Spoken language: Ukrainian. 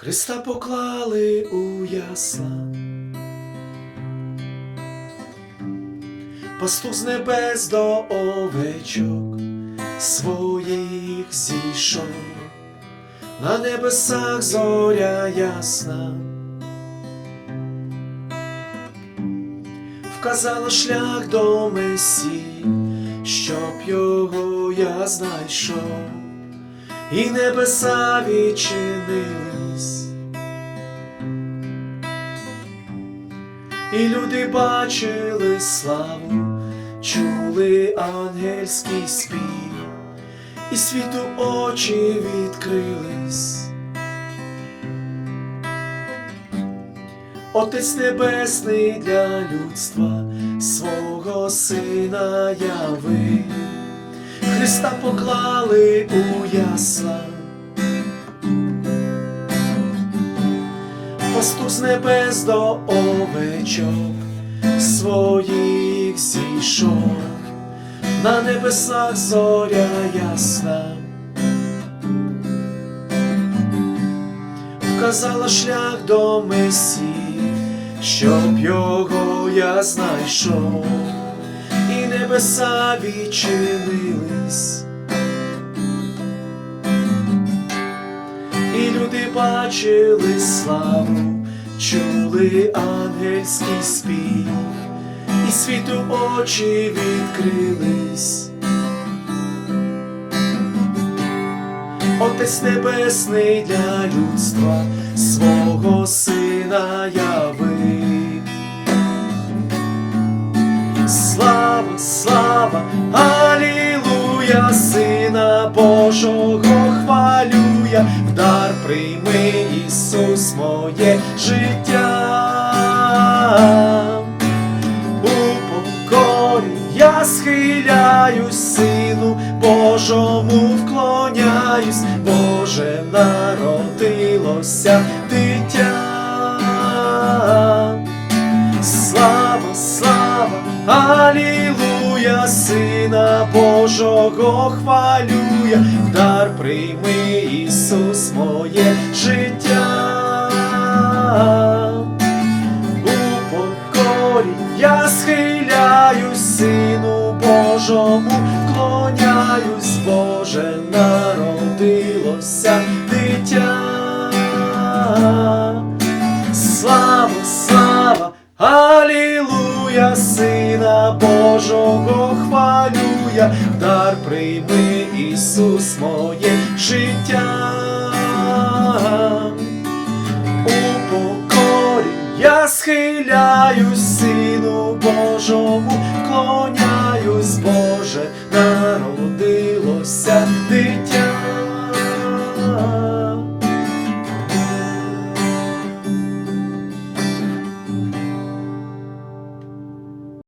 Христа поклали у ясла, пастух з небес до овечок своїх зійшов, на небесах зоря ясна, вказала шлях до Месії, щоб його я знайшов і небеса відчинились, і люди бачили славу, чули ангельський спів, і світу очі відкрились. Отець Небесний для людства свого сина явив. Христа поклали у ясла. Пастух з небес до овечок своїх зійшов, на небесах зоря ясна, вказала шлях до Месії, щоб його я знайшов небеса відчинились, і люди бачили славу, чули ангельський спів, і світу очі відкрились. Отець Небесний для людства свого сина явив. Слава, Алілуя, Сина Божого хвалю я, в дар прийми Ісус моє життя. У покорі я схиляюсь, Сину Божому вклоняюсь, Боже народилося Божого хвалю я, в дар прийми Ісус моє життя. У покорі я схиляюсь, Сину Божому вклоняюсь, Боже народилося дитя. Слава, слава, Алілуя, Сина Божого хвалю я, дар прийми Ісус моє життя. У покорі я схиляюсь, Сину Божому, вклоняюсь, Боже, народилося дитя.